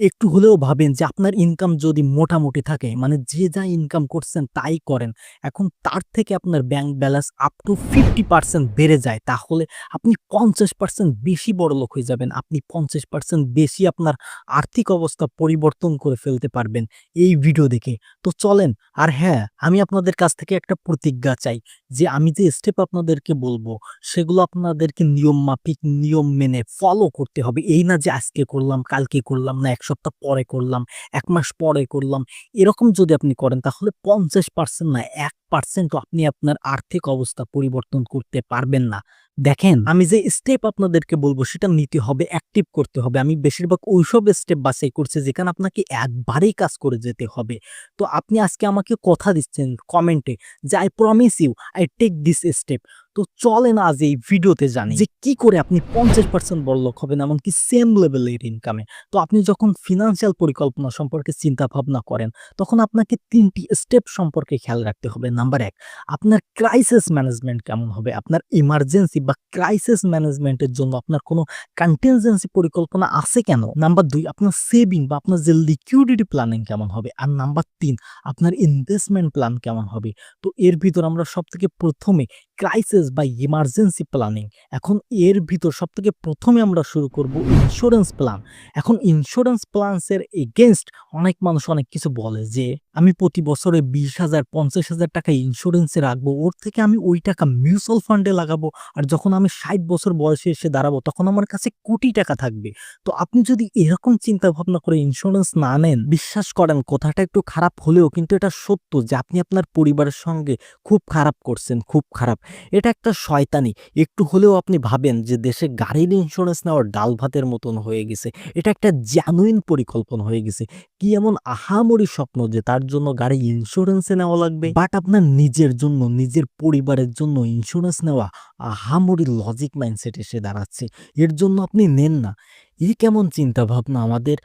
একটু হলেও ভাবেন যে, আপনার ইনকাম যদি মোটামুটি থাকে মানে যে যা ইনকাম করছেন তাই করেন, এখন তার থেকে আপনার bank balance up to fifty percent বেড়ে যায়, তাহলে আপনি পঞ্চাশ পার্সেন্ট বেশি বড় লোক হয়ে যাবেন। আপনি পঞ্চাশ পার্সেন্ট বেশি আপনার আর্থিক অবস্থা পরিবর্তন করে ফেলতে পারবেন এই ভিডিও দেখে। তো চলেন, আর হ্যাঁ আমি আপনাদের কাছ থেকে একটা প্রতিজ্ঞা চাই যে, আমি যে স্টেপ আপনাদেরকে বলব, সেগুলো আপনাদেরকে নিয়ম মাফিক নিয়ম মেনে ফলো করতে হবে। এই না যে আজকে করলাম, কালকে করলাম না, এক সপ্তাহ পরে করলাম, এক মাস পরে করলাম, এরকম যদি আপনি করেন তাহলে পঞ্চাশ পার্সেন্ট না, এক পার্সেন্টও আপনি আপনার আর্থিক অবস্থা পরিবর্তন করতে পারবেন না। দেখেন আমি যে স্টেপ আপনাদেরকে বলব সেটা নিতে হবে অ্যাক্টিভ করতে হবে। আমি বেশিরভাগ ওইসব স্টেপ বাছাই করছি যেখানে আপনাকে একবারেই কাজ করে যেতে হবে। তো আপনি আজকে আমাকে কথা দিচ্ছেন কমেন্টে যে I promise you I take this step তো চলেন আজ এই ভিডিওতে জানি যে কি করে আপনি পঞ্চাশ পার্সেন্ট বড়লোক হবেন এমনকি সেম লেভেলের ইনকামে তো আপনি যখন ফিনান্সিয়াল পরিকল্পনা সম্পর্কে চিন্তা ভাবনা করেন তখন আপনাকে তিনটি স্টেপ সম্পর্কে খেয়াল রাখতে হবে। নাম্বার এক, আপনার ক্রাইসিস ম্যানেজমেন্ট কেমন হবে? আপনার ইমার্জেন্সি বা ক্রাইসিস ম্যানেজমেন্টের জন্য আপনার কোনো কন্টেনজেন্সি পরিকল্পনা আছে কেন? নাম্বার দুই, আপনার সেভিং বা আপনার যে লিকুইডিটি প্ল্যানিং কেমন হবে? আর নাম্বার তিন, আপনার ইনভেস্টমেন্ট প্ল্যান কেমন হবে? তো এর ভিতর আমরা সব থেকে প্রথমে ক্রাইসিস বা ইমার্জেন্সি প্ল্যানিং এখন এর ভিতর সব থেকে প্রথমে আমরা শুরু করব ইন্স্যুরেন্স প্ল্যান এখন ইন্স্যুরেন্স প্ল্যান্সের এগেনস্ট অনেক মানুষ অনেক কিছু বলে যে, আমি প্রতি বছরে বিশ হাজার, পঞ্চাশ হাজার টাকা ইন্স্যুরেন্সে রাখব। ওর থেকে আমি ওই টাকা মিউচুয়াল ফান্ডে লাগাবো। আর যখন আমি ষাট বছর বয়সে এসে দাঁড়াবো, তখন আমার কাছে কোটি টাকা থাকবে। তো আপনি যদি এরকম চিন্তা ভাবনা করে ইন্স্যুরেন্স না নেন, বিশ্বাস করেন, কথাটা একটু খারাপ হলেও কিন্তু এটা সত্য যে, আপনি আপনার পরিবারের সঙ্গে খুব খারাপ করছেন, খুব খারাপ। এটা একটা শয়তানি। একটু হলেও আপনি ভাবেন যে দেশে গাড়ির ইন্স্যুরেন্স নেওয়ার ডাল ভাতের মতন হয়ে গেছে। এটা একটা জেনুইন পরিকল্পনা হয়ে গেছে। কি এমন আহামরি স্বপ্ন যে তার জন্য গাড়ি ইন্স্যুরেন্সে নেওয়া লাগবে? বাট আপনার নিজের জন্য, নিজের পরিবারের জন্য ইন্স্যুরেন্স নেওয়া আহামরি লজিক মাইন্ডসেট এসে দাঁড়াচ্ছে। এর জন্য আপনি নেন না। এই কেমন চিন্তাভাবনা আমাদের?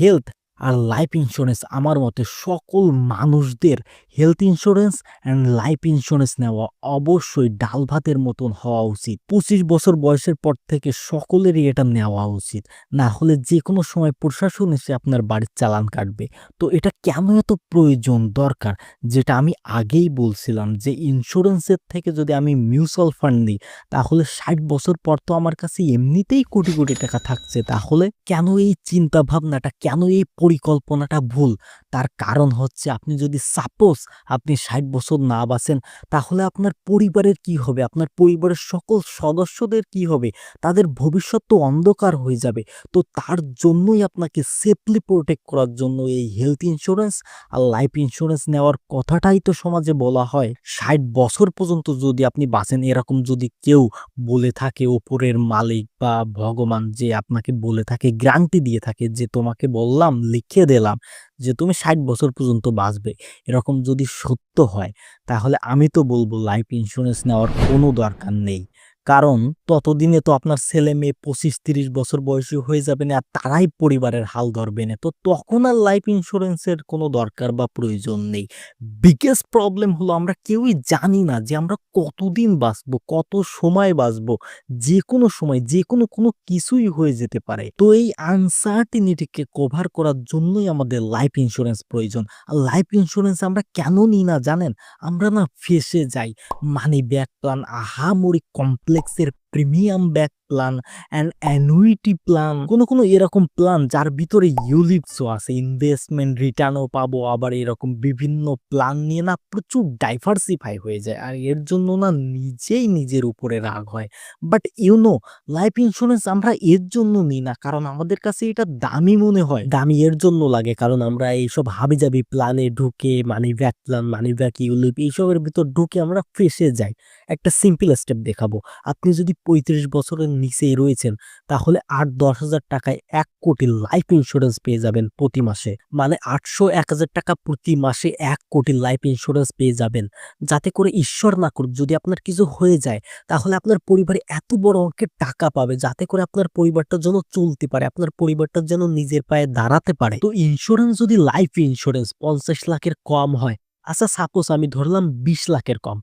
হেলথ আর লাইফ ইন্স্যুরেন্স আমার মতে সকল মানুষদের health insurance and life insurance নেওয়া অবশ্যই ডাল ভাতের মতন হওয়া উচিত। পঁচিশ বছর বয়সের পর থেকে সকলেরই এটা নেওয়া উচিত। না হলে যে কোনো সময় প্রশাসন এসে আপনার বাড়ির চালান কাটবে। তো এটা কেন এত প্রয়োজন দরকার? যেটা আমি আগেই বলছিলাম যে ইন্স্যুরেন্সের থেকে যদি আমি মিউচুয়াল ফান্ড নিই, তাহলে ষাট বছর পর তো আমার কাছে এমনিতেই কোটি কোটি টাকা থাকছে। তাহলে কেন এই চিন্তা ভাবনাটা কেন এই পরিকল্পনাটা ভুল। তার কারণ হচ্ছে আপনি যদি সাপোজ আপনি ষাট বছর না বাঁচেন, তাহলে আপনার পরিবারের কি হবে? আপনার পরিবারের সকল সদস্যদের কি হবে? তাদের ভবিষ্যৎ তো অন্ধকার হয়ে যাবে। তো তার জন্যই আপনাকে সেফলি প্রোটেক্ট করার জন্য এই হেলথ ইন্স্যুরেন্স আর লাইফ ইন্স্যুরেন্স নেওয়ার কথাটাই তো সমাজে বলা হয়। ষাট বছর পর্যন্ত যদি আপনি বাঁচেন, এরকম যদি কেউ বলে থাকে, ওপরের মালিক বা ভগবান যে আপনাকে বলে থাকে, গ্যারান্টি দিয়ে থাকে, যে তোমাকে বললাম, লিখে দিলাম যে তুমি ষাট বছর পর্যন্ত বাঁচবে। এরকম যদি সত্য হয়, তাহলে আমি তো বলব লাইফ ইন্স্যুরেন্স নেওয়ার কোনো দরকার নেই। কারণ ততদিনে তো আপনার ছেলে মেয়ে পঁচিশ তিরিশ বছর বয়সী হয়ে যাবে না, আর তারাই পরিবারের হাল ধরবে না। তো তখন আর লাইফ ইন্স্যুরেন্সের কোনো দরকার বা প্রয়োজন নেই। বিগেস্ট প্রবলেম হলো আমরা কেউই জানি না যে আমরা কতদিন বাঁচবো, কত সময় বাঁচবো, যে কোনো সময়, যে কোনো কোনো কিছুই হয়ে যেতে পারে। তো এই আনসার্টিনিটিকে কভার করার জন্যই আমাদের লাইফ ইন্স্যুরেন্স প্রয়োজন। আর লাইফ ইন্স্যুরেন্স আমরা কেন নিই না জানেন? আমরা না ফেসে যাই মানি ব্যাক প্ল্যান আহামরি কমপ্লেক্সের premium back plan and annuity plan কোনো কোনো এরকম প্ল্যান যার ভিতরে ইউলিপসও আছে ইনভেস্টমেন্ট রিটার্নও পাবো, আবার এরকম বিভিন্ন প্ল্যান নিয়ে না প্রচুর ডাইভার্সিফাই হয়ে যায়। আর এর জন্য না নিজেই নিজের উপরে রাগ হয়। বাট ইউনো লাইফ ইন্স্যুরেন্স আমরা এর জন্য নিই না, কারণ আমাদের কাছে এটা দামি মনে হয়। দামি এর জন্য লাগে, কারণ আমরা এইসব হাবি হাবিজাবি প্ল্যানে ঢুকে money back plan money back ULIP এইসবের ভিতর ঢুকে আমরা ফেসে যাই। একটা সিম্পল স্টেপ দেখাবো। আপনি যদি পঁয়ত্রিশ বছরের নিচেই রয়েছেন, তাহলে আট দশ হাজার টাকায় এক কোটি লাইফ ইন্স্যুরেন্স পেয়ে যাবেন প্রতি মাসে। মানে আটশো এক হাজার টাকা প্রতি মাসে এক কোটি লাইফ ইন্স্যুরেন্স পেয়ে যাবেন। যাতে করে ঈশ্বর না করুক, যদি আপনার কিছু হয়ে যায়, তাহলে আপনার পরিবারে এত বড় অঙ্কের টাকা পাবে, যাতে করে আপনার পরিবারটা যেন চলতে পারে, আপনার পরিবারটা যেন নিজের পায়ে দাঁড়াতে পারে। তো ইন্স্যুরেন্স যদি লাইফ ইন্স্যুরেন্স পঞ্চাশ লাখের কম হয় আচ্ছা সাপোজ আমি ধরলাম বিশ লাখের কম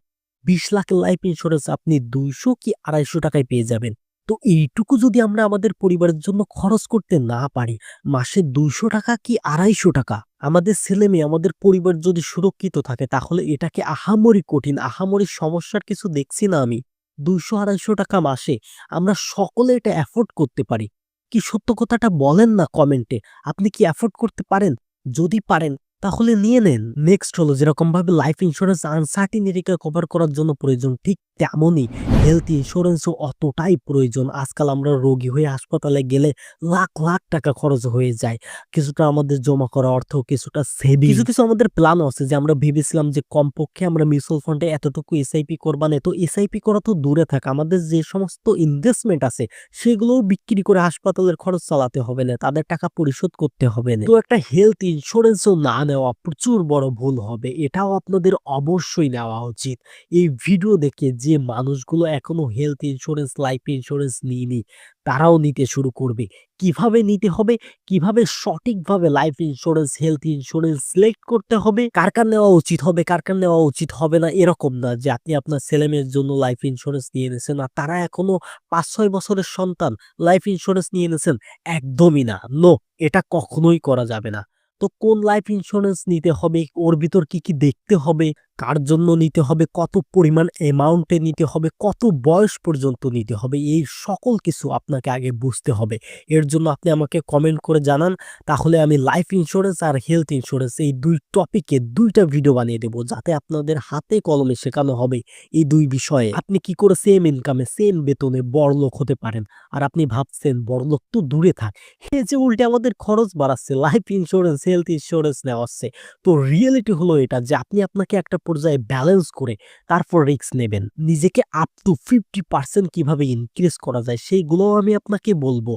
বিশ লাখের লাইফ ইন্স্যুরেন্স আপনি দুইশো কি আড়াইশো টাকায় পেয়ে যাবেন। তো এইটুকু যদি আমরা আমাদের পরিবারের জন্য খরচ করতে না পারি, মাসে দুইশো টাকা কি আড়াইশো টাকা? আমাদের ছেলে মেয়ে, আমাদের পরিবার যদি সুরক্ষিত থাকে, তাহলে এটাকে আহামরি কঠিন, আহামরি সমস্যার কিছু দেখছি না আমি। দুইশো আড়াইশো টাকা মাসে আমরা সকলে এটা অ্যাফোর্ড করতে পারি। কি সত্য কথাটা বলেন না কমেন্টে? আপনি কি অ্যাফোর্ড করতে পারেন? যদি পারেন তাহলে নিয়ে নেন। নেক্সট হলো যেরকমভাবে লাইফ ইন্স্যুরেন্স আনসার্টিনিটিকে কভার করার জন্য প্রয়োজন। ঠিক তেমনই হেলথ ইন্স্যুরেন্সও অতটাই প্রয়োজন। আজকাল আমরা রোগী হয়ে হাসপাতালে গেলে লাখ লাখ টাকা খরচ হয়ে যায়। কিছুটা আমাদের জমা করা অর্থ, কিছুটা সেভিং কিছু কিছু আমাদের প্ল্যান আছে যে আমরা ভেবেছিলাম যে কমপক্ষে আমরা মিউচুয়াল ফান্ডে এতটুকু এসআইপি করবা না। তো এসআইপি করা তো দূরে থাকে, আমাদের যে সমস্ত ইনভেস্টমেন্ট আছে, সেগুলোও বিক্রি করে হাসপাতালের খরচ চালাতে হবে না, তাদের টাকা পরিশোধ করতে হবে না। তো একটা হেলথ ইন্স্যুরেন্সও না নেওয়া প্রচুর বড় ভুল হবে, এটাও আপনাদের অবশ্যই নেওয়া উচিত। এই ভিডিও দেখে যে মানুষগুলো এখনও হেলথ ইন্স্যুরেন্স লাইফ ইন্স্যুরেন্স নিয়নি, তারাও নিতে শুরু করবে। কীভাবে নিতে হবে? কীভাবে সঠিকভাবে life insurance health insurance select করতে হবে? কার কার নেওয়া উচিত হবে, কার কার নেওয়া উচিত হবে না, এরকম না যে আপনি আপনার ছেলেমেয়ের জন্য লাইফ ইন্স্যুরেন্স নিয়ে এনেছেন। আর তারা এখনও পাঁচ ছয় বছরের সন্তান লাইফ ইন্স্যুরেন্স নিয়ে এনেছেন, একদমই না। নো এটা কখনোই করা যাবে না। তো কোন লাইফ ইন্স্যুরেন্স নিতে হবে? ওর ভিতর কি কি দেখতে হবে? কার জন্য নিতে হবে, কত পরিমাণ অ্যামাউন্টে নিতে হবে, কত বয়স পর্যন্ত নিতে হবে, এই সকল কিছু আপনাকে আগে বুঝতে হবে। এর জন্য আপনি আমাকে কমেন্ট করে জানান, তাহলে আমি লাইফ ইন্স্যুরেন্স আর হেলথ ইন্স্যুরেন্স এই দুই টপিকে দুইটা ভিডিও বানিয়ে দেবো, যাতে আপনাদের হাতে কলমে শেখানো হবে এই দুই বিষয়ে। আপনি কি করে সেম ইনকামে সেম বেতনে বড়লোক হতে পারেন? আর আপনি ভাবছেন বড়লোক তো দূরে থাক হে যে উল্টে আমাদের খরচ বাড়াচ্ছে লাইফ ইন্স্যুরেন্স হেলথ ইন্স্যুরেন্স নেওয়া হচ্ছে। তো রিয়েলিটি হলো এটা যে আপনি আপনাকে একটা পর্যায়ে ব্যালেন্স করে তারপর রিস্ক নেবেন। নিজেকে আপ টু ফিফটি পার্সেন্ট কীভাবে ইনক্রিজ করা যায় সেইগুলোও আমি আপনাকে বলব।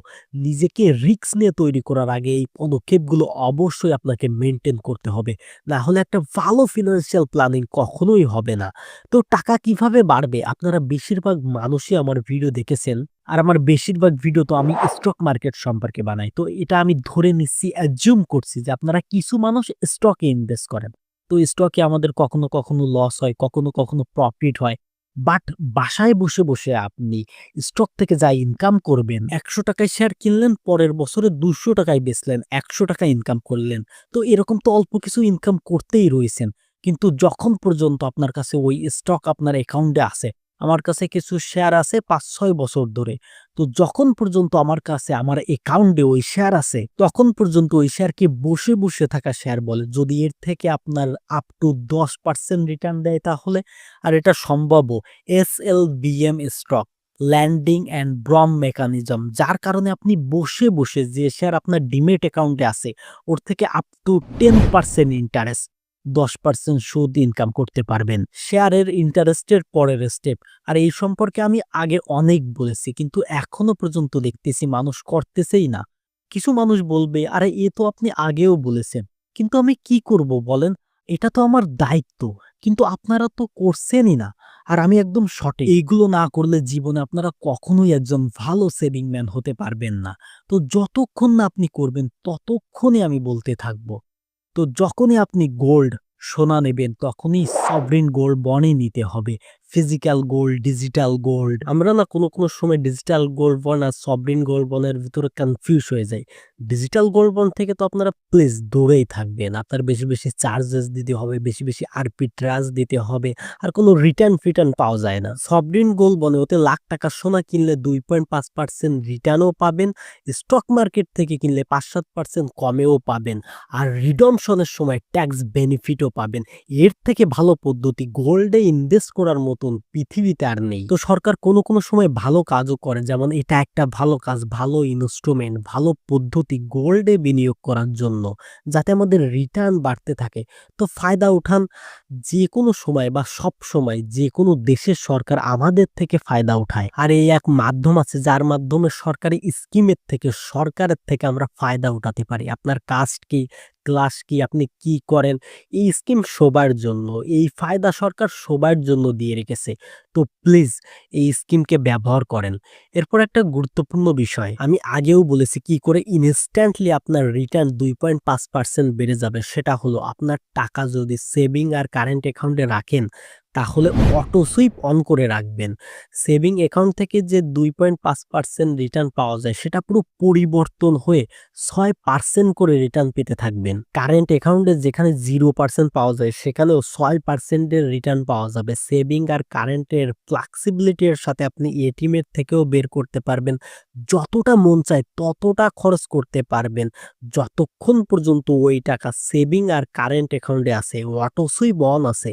নিজেকে রিস্ক নিয়ে তৈরি করার আগে এই পদক্ষেপগুলো অবশ্যই আপনাকে মেনটেন করতে হবে। না হলে একটা ভালো ফিনান্সিয়াল প্ল্যানিং কখনোই হবে না। তো টাকা কীভাবে বাড়বে? আপনারা বেশিরভাগ মানুষই আমার ভিডিও দেখেছেন। আর আমার বেশিরভাগ ভিডিও তো আমি স্টক মার্কেট সম্পর্কে বানাই। তো এটা আমি ধরে নিচ্ছি অ্যাজুম করছি যে আপনারা কিছু মানুষ স্টকে ইনভেস্ট করেন। তো স্টকে আমাদের কখনো কখনো লস হয়, কখনো কখনো প্রফিট হয়। বাট বাসায় বসে বসে আপনি স্টক থেকে যা ইনকাম করবেন, একশো টাকায় শেয়ার কিনলেন, পরের বছরে দুশো টাকায় বেচলেন, একশো টাকা ইনকাম করলেন। তো এরকম তো অল্প কিছু ইনকাম করতেই রয়েছেন। কিন্তু যখন পর্যন্ত আপনার কাছে ওই স্টক আপনার অ্যাকাউন্টে আছে আমার কাছে কিছু শেয়ার আছে পাঁচ ছয় বছর ধরে। তো যখন পর্যন্ত আমার কাছে, আমার অ্যাকাউন্টে ওই শেয়ার আছে, তখন পর্যন্ত ওই শেয়ারকে বসে বসে থাকা শেয়ার বলে। যদি এর থেকে আপনার আপ টু দশ পার্সেন্ট রিটার্ন দেয় তাহলে, আর এটা সম্ভব S L BM stock lending and ব্রম mechanism যার কারণে আপনি বসে বসে যে শেয়ার আপনার ডিমেট অ্যাকাউন্টে আছে, ওর থেকে up to ten percent interest দশ পার্সেন্ট সুদ ইনকাম করতে পারবেন। শেয়ারের ইন্টারেস্টের পরের স্টেপ আর এই সম্পর্কে আমি আগে অনেক বলেছি, কিন্তু এখনও পর্যন্ত দেখতেছি মানুষ করতেছেই না। কিছু মানুষ বলবে, আরে, এ তো আপনি আগেও বলেছেন, কিন্তু আমি কি করব বলেন? এটা তো আমার দায়িত্ব, কিন্তু আপনারা তো করছেনই না। আর আমি একদম সঠিক, এইগুলো না করলে জীবনে আপনারা কখনোই একজন ভালো সেভিং ম্যান হতে পারবেন না। তো যতক্ষণ না আপনি করবেন ততক্ষণই আমি বলতে থাকব। তো যখনই আপনি গোল্ড সোনা নেবেন তখনই সভরিন গোল্ড বনে নিতে হবে। ফিজিক্যাল গোল্ড ডিজিটাল গোল্ড আমরা না কোনো কোনো সময় ডিজিটাল গোল্ড বন আর সভরিন গোল্ড বনের ভিতরে কনফিউজ হয়ে যায় ডিজিটাল গোল্ড বন থেকে তো আপনারা প্লিজ দূরেই থাকবেন। আপনার বেশি বেশি চার্জেস দিতে হবে, বেশি বেশি আরপি ট্রাস দিতে হবে আর কোনো রিটার্ন ফিটার্ন পাওয়া যায় না। সভরিন গোল্ড বনে ওতে লাখ টাকা সোনা কিনলে দুই পয়েন্ট পাঁচ পার্সেন্ট রিটার্নও পাবেন স্টক মার্কেট থেকে কিনলে পাঁচ সাত পার্সেন্ট কমেও পাবেন আর রিডমশনের সময় ট্যাক্স বেনিফিটও পাবেন। এর থেকে ভালো পদ্ধতি গোল্ডে ইনভেস্ট করার মতন পৃথিবীতে আর নেই। তো সরকার কোনো কোনো সময় ভালো কাজও করে, যেমন এটা একটা ভালো কাজ, ভালো ইনস্ট্রুমেন্ট ভালো পদ্ধতি গোল্ডে বিনিয়োগ করার জন্য, যাতে আমাদের রিটার্ন বাড়তে থাকে। তো ফায়দা উঠান যে কোনো সময় বা সব সময় যে কোনো দেশের সরকার আমাদের থেকে ফায়দা উঠায়। আর এই এক মাধ্যম আছে, যার মাধ্যমে সরকারি স্কিমের থেকে, সরকারের থেকে আমরা ফায়দা উঠাতে পারি। আপনার কাস্ট কি? ক্লাস কি আপনি কি করেন? এই স্কিম সবার জন্য, এই ফায়দা সরকার সবার জন্য দিয়ে রেখেছে। তো প্লিজ এই স্কিমকে ব্যবহার করেন। এরপর একটা গুরুত্বপূর্ণ বিষয়, আমি আগেও বলেছি কি করে ইনস্ট্যান্টলি আপনার রিটার্ন দুই পয়েন্ট পাঁচ পার্সেন্ট বেড়ে যাবে, সেটা হলো আপনার টাকা যদি সেভিং আর কারেন্ট অ্যাকাউন্টে রাখেন তাহলে অটো সুইপ অন করে রাখবেন। সেভিং অ্যাকাউন্ট থেকে যে দুই পয়েন্ট পাঁচ পার্সেন্ট রিটার্ন পাওয়া যায়, সেটা পুরো পরিবর্তন হয়ে ছয় পার্সেন্ট করে রিটার্ন পেতে থাকবেন। কারেন্ট অ্যাকাউন্টে যেখানে জিরো পার্সেন্ট পাওয়া যায়, সেখানেও ছয় পার্সেন্টের রিটার্ন পাওয়া যাবে। সেভিং আর কারেন্টের ফ্লেক্সিবিলিটির সাথে আপনি এটিএম এর থেকেও বের করতে পারবেন। যতটা মন চায় ততটা খরচ করতে পারবেন। যতক্ষণ পর্যন্ত ওই টাকা সেভিং আর কারেন্ট অ্যাকাউন্টে আছে অটো সুইপ অন আছে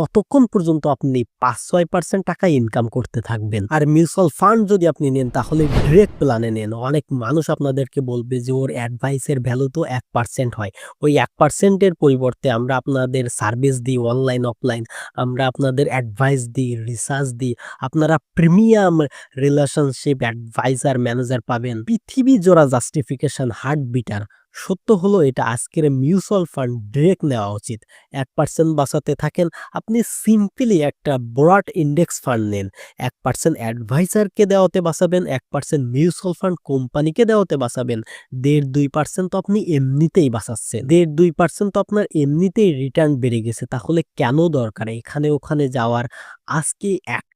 ততক্ষণ পর্যন্ত আপনি পাঁচ ছয় পার্সেন্ট টাকা ইনকাম করতে থাকবেন। আর মিউচুয়াল ফান্ড যদি আপনি নেন, তাহলে ডিরেক্ট প্ল্যানে নেন। অনেক মানুষ আপনাদেরকে বলবে যে, ওর অ্যাডভাইসের ভ্যালু তো এক পার্সেন্ট হয়। ওই এক পার্সেন্টের পরিবর্তে আমরা আপনাদের সার্ভিস দিই অনলাইন অফলাইন আমরা আপনাদের অ্যাডভাইস দিই রিসার্চ দিই। আপনারা প্রিমিয়াম রিলেশনশিপ অ্যাডভাইজার ম্যানেজার পাবেন। পৃথিবী জোড়া জাস্টিফিকেশন হার্ট বিটার সত্য হলো এটা আজকের মিউচুয়াল ফান্ড ডিরেক্ট নেওয়া উচিত। এক পার্সেন্ট বাঁচাতে থাকেন, আপনি সিম্পলি একটা ব্রড ইন্ডেক্স ফান্ড নেন। এক পার্সেন্ট অ্যাডভাইজারকে দেওয়াতে বাঁচাবেন, এক পার্সেন্ট মিউচুয়াল ফান্ড কোম্পানিকে দেওয়াতে বাঁচাবেন। দেড় দুই পার্সেন্ট তো আপনি এমনিতেই বাঁচাচ্ছেন। দেড় দুই পার্সেন্ট তো আপনার এমনিতেই রিটার্ন বেড়ে গেছে, তাহলে কেন দরকার? এখানে ওখানে যাওয়ার আজকে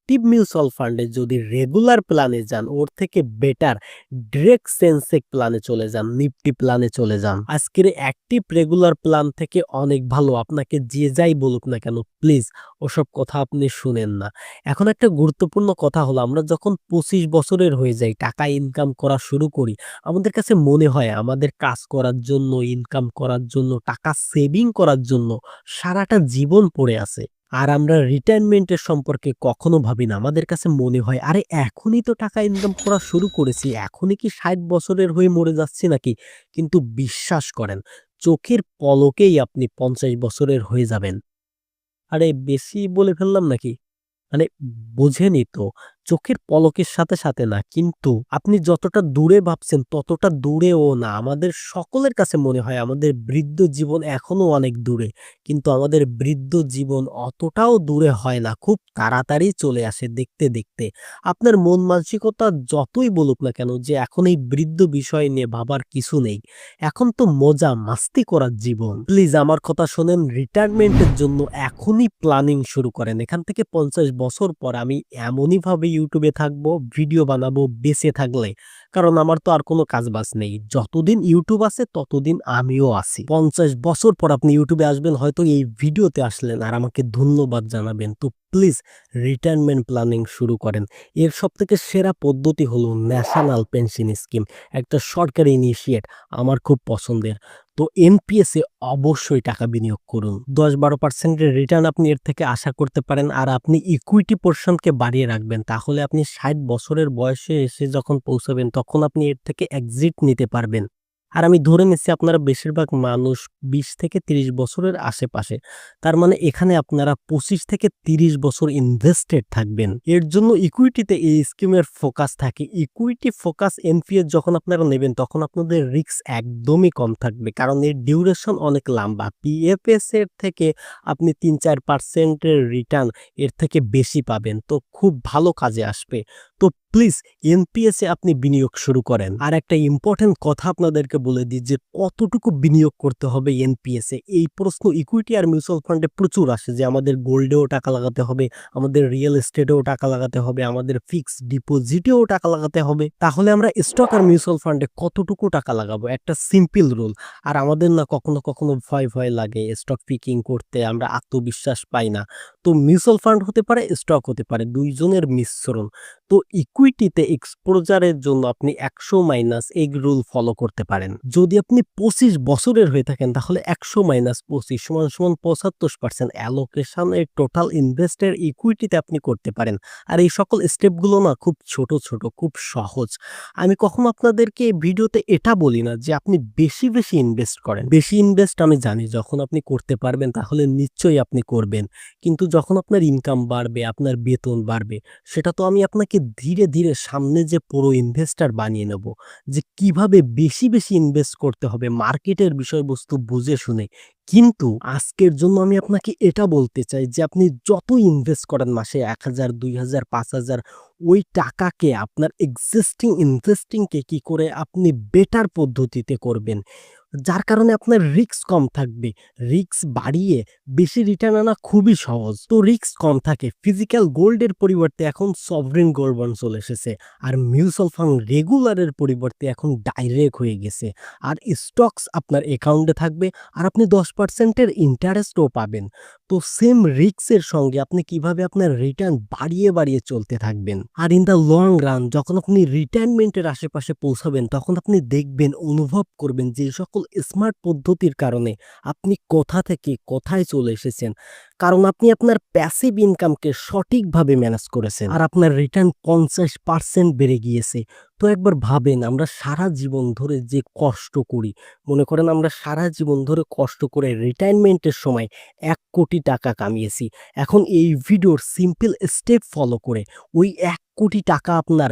অ্যাক্টিভ মিউচুয়াল ফান্ডে যদি রেগুলার প্ল্যানে যান, ওর থেকে বেটার ডিরেক্ট সেন্সেক প্ল্যানে চলে যান, নিফটি প্ল্যানে চলে যান। আজকের অ্যাক্টিভ রেগুলার প্ল্যান থেকে অনেক ভালো, আপনাকে যে যাই বলুক না কেন, প্লিজ ওসব কথা আপনি শুনেন না। এখন একটা গুরুত্বপূর্ণ কথা হলো, আমরা যখন পঁচিশ বছরের হয়ে যাই, টাকা ইনকাম করা শুরু করি, আমাদের কাছে মনে হয় আমাদের কাজ করার জন্য ইনকাম করার জন্য, টাকা সেভিং করার জন্য সারাটা জীবন পড়ে আছে। আর আমরা রিটায়ারমেন্টের সম্পর্কে কখনো ভাবি না আমাদের কাছে মনে হয়, আরে, এখনই তো টাকা ইনকাম করা শুরু করেছি, এখনই কি ষাট বছরের হয়ে মরে যাচ্ছি নাকি? কিন্তু বিশ্বাস করেন, চোখের পলকেই আপনি পঞ্চাশ বছরের হয়ে যাবেন। আরে, বেশি বলে ফেললাম নাকি? মানে বোঝেনি তো। চোখের পলকের সাথে সাথে না, কিন্তু আপনি যতটা দূরে ভাবছেন, ততটা দূরেও না। আমাদের সকলের কাছে মনে হয় আমাদের বৃদ্ধ জীবন এখনও অনেক দূরে, কিন্তু আমাদের বৃদ্ধ জীবন অতটাও দূরে হয় না, খুব তাড়াতাড়ি চলে আসে দেখতে দেখতে। আপনার মন মানসিকতা যতই বলুক না কেন যে এখন এই বৃদ্ধ বিষয় নিয়ে ভাবার কিছু নেই। এখন তো মজা, মাস্তি করার জীবন। প্লিজ আমার কথা শোনেন রিটায়ারমেন্টের জন্য এখনই প্ল্যানিং শুরু করেন। এখান থেকে পঞ্চাশ বছর পর আমি এমনই ভাবে ইউটিউবে থাকব ভিডিও বানাবো বেঁচে থাকলে। কারণ আমার তো আর কোনো কাজ বাজ নেই। যতদিন ইউটিউব আছে, ততদিন আমিও আছি। পঞ্চাশ বছর পর আপনি ইউটিউবে আসবেন, হয়তো এই ভিডিওতে আসলেন আর আমাকে ধন্যবাদ জানাবেন। তো প্লিজ রিটায়ারমেন্ট প্ল্যানিং শুরু করেন। এর সব থেকে সেরা পদ্ধতি হলো ন্যাশনাল পেনশন স্কিম একটা সরকারি ইনিশিয়েট আমার খুব পছন্দের। তো এনপিএসে অবশ্যই টাকা বিনিয়োগ করুন। দশ বারো পার্সেন্টের রিটার্ন আপনি এর থেকে আশা করতে পারেন আর আপনি ইকুইটি পোর্শনকে বাড়িয়ে রাখবেন। তাহলে আপনি ষাট বছরের বয়সে এসে যখন পৌঁছাবেন, তখন আপনি এর থেকে এক্সিট নিতে পারবেন। আর আমি ধরে নিচ্ছি আপনারা বেশিরভাগ মানুষ বিশ থেকে তিরিশ বছরের আশেপাশে। তার মানে এখানে আপনারা পঁচিশ থেকে তিরিশ বছর ইনভেস্টেড থাকবেন। এর জন্য ইকুইটিতে এই স্কিমের ফোকাস থাকে। ইকুইটি ফোকাস এনপিএস যখন আপনারা নেবেন, তখন আপনাদের রিস্ক একদমই কম থাকবে। কারণ এর ডিউরেশন অনেক লম্বা। পিএফএস এর থেকে আপনি তিন চার পার্সেন্টের রিটার্ন এর থেকে বেশি পাবেন। তো খুব ভালো কাজে আসবে। তো প্লিজ এনপিএস আপনি বিনিয়োগ শুরু করেন। আর একটা ইম্পর্টেন্ট কথা আপনাদেরকে বলে দিই যে, কতটুকু বিনিয়োগ করতে হবে এনপিএস এই প্রশ্ন ইকুইটি আর মিউচুয়াল ফান্ডে প্রচুর আসে যে, আমাদের গোল্ডেও টাকা লাগাতে হবে, আমাদের রিয়েল এস্টেটেও টাকা লাগাতে হবে, আমাদের ফিক্সড ডিপোজিটেও টাকা লাগাতে হবে। তাহলে আমরা স্টক আর মিউচুয়াল ফান্ডে কতটুকু টাকা লাগাবো? একটা সিম্পল রুল আর আমাদের না কখনো কখনো ভয় ভয় লাগে স্টক পিকিং করতে, আমরা আত্মবিশ্বাস পাই না। তো মিউচুয়াল ফান্ড হতে পারে স্টক হতে পারে। দুইজনের মিশ্রণ। তো ইকুইটিতে এক্সপোজারের জন্য আপনি একশো মাইনাস এগ রুল ফলো করতে পারেন। যদি আপনি পঁচিশ বছরের হয়ে থাকেন, তাহলে একশো মাইনাস পঁচিশ সমান সমান পঁচাত্তর পার্সেন্ট অ্যালোকেশনের টোটাল ইনভেস্টের ইকুইটিতে আপনি করতে পারেন। আর এই সকল স্টেপগুলো না খুব ছোট ছোট, খুব সহজ। আমি কখনো আপনাদেরকে ভিডিওতে এটা বলি না যে আপনি বেশি বেশি ইনভেস্ট করেন। বেশি ইনভেস্ট আমি জানি, যখন আপনি করতে পারবেন, তাহলে নিশ্চয়ই আপনি করবেন। কিন্তু যখন আপনার ইনকাম বাড়বে, আপনার বেতন বাড়বে, সেটা তো আমি আপনাকে ধীরে ধীরে সামনে যে পুরো ইনভেস্টার বানিয়ে নেব, যে কীভাবে বেশি বেশি ইনভেস্ট করতে হবে মার্কেটের বিষয়বস্তু বুঝে শুনে কিন্তু আজকের জন্য আমি আপনাকে এটা বলতে চাই যে আপনি যত ইনভেস্ট করেন মাসে এক হাজার, দুই হাজার, পাঁচ হাজার, ওই টাকাকে, আপনার এক্সিস্টিং ইনভেস্টিংকে কি করে আপনি বেটার পদ্ধতিতে করবেন। যার কারণে আপনার রিস্ক কম থাকবে। রিস্ক বাড়িয়ে বেশি রিটার্ন আনা খুবই সহজ। তো রিস্ক কম থাকে। ফিজিক্যাল গোল্ডের পরিবর্তে এখন সভরেন গোল্ড বন্ড চলে এসেছে। আর মিউচুয়াল ফান্ড রেগুলারের পরিবর্তে এখন ডাইরেক্ট হয়ে গেছে। আর স্টকস আপনার অ্যাকাউন্টে থাকবে। আর আপনি দশ পার্সেন্টের ইন্টারেস্টও পাবেন। তো সেম রিক্সের সঙ্গে আপনি কীভাবে আপনার রিটার্ন বাড়িয়ে বাড়িয়ে চলতে থাকবেন? আর ইন দ্য লং রান যখন আপনি রিটায়ারমেন্টের আশেপাশে পৌঁছাবেন, তখন আপনি দেখবেন, অনুভব করবেন যে সকল স্মার্ট পদ্ধতির কারণে আপনি কোথা থেকে কোথায় চলে এসেছেন। কারণ আপনি আপনার প্যাসিভ ইনকামকে সঠিকভাবে ম্যানেজ করেছেন। আর আপনার রিটার্ন পঞ্চাশ পার্সেন্ট বেড়ে গিয়েছে। তো একবার ভাবেন, আমরা সারা জীবন ধরে যে কষ্ট করি, মনে করেন আমরা সারা জীবন ধরে কষ্ট করে রিটায়ারমেন্টের সময় এক কোটি টাকা কামিয়েছি। এখন এই ভিডিওর সিম্পল স্টেপ ফলো করে ওই এক কোটি টাকা আপনার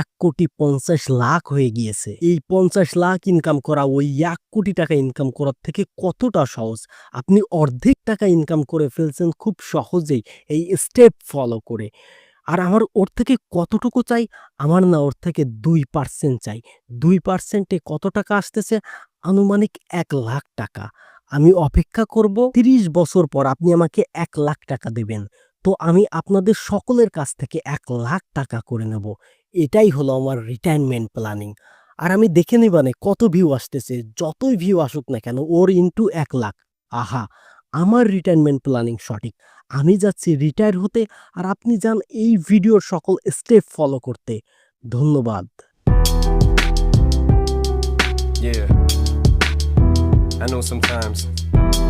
এক কোটি পঞ্চাশ লাখ হয়ে গিয়েছে। এই পঞ্চাশ লাখ ইনকাম করা, ওই এক কোটি টাকা ইনকাম করার থেকে কতটা সহজ? আপনি অর্ধেক টাকা ইনকাম করে ফেলছেন খুব সহজেই, এই স্টেপ ফলো করে। আর আমার ওর থেকে কতটুকু চাই? আমার না ওর থেকে দুই পার্সেন্ট চাই। দুই পার্সেন্টে কত টাকা আসতেছে? আনুমানিক এক লাখ টাকা। আমি অপেক্ষা করব তিরিশ বছর পর আপনি আমাকে এক লাখ টাকা দেবেন। তো আমি আপনাদের সকলের কাছ থেকে এক লাখ টাকা করে নেব। এটাই হলো আমার রিটায়ারমেন্ট প্ল্যানিং আর আমি দেখে নিবানে কত ভিউ আসতেছে। যতই ভিউ আসুক না কেন, ওর ইন্টু এক লাখ। আহা! আমার রিটায়ারমেন্ট প্ল্যানিং সঠিক। আমি যাচ্ছি রিটায়ার হতে আর আপনি যান এই ভিডিওর সকল স্টেপ ফলো করতে ধন্যবাদ Yeah. I know sometimes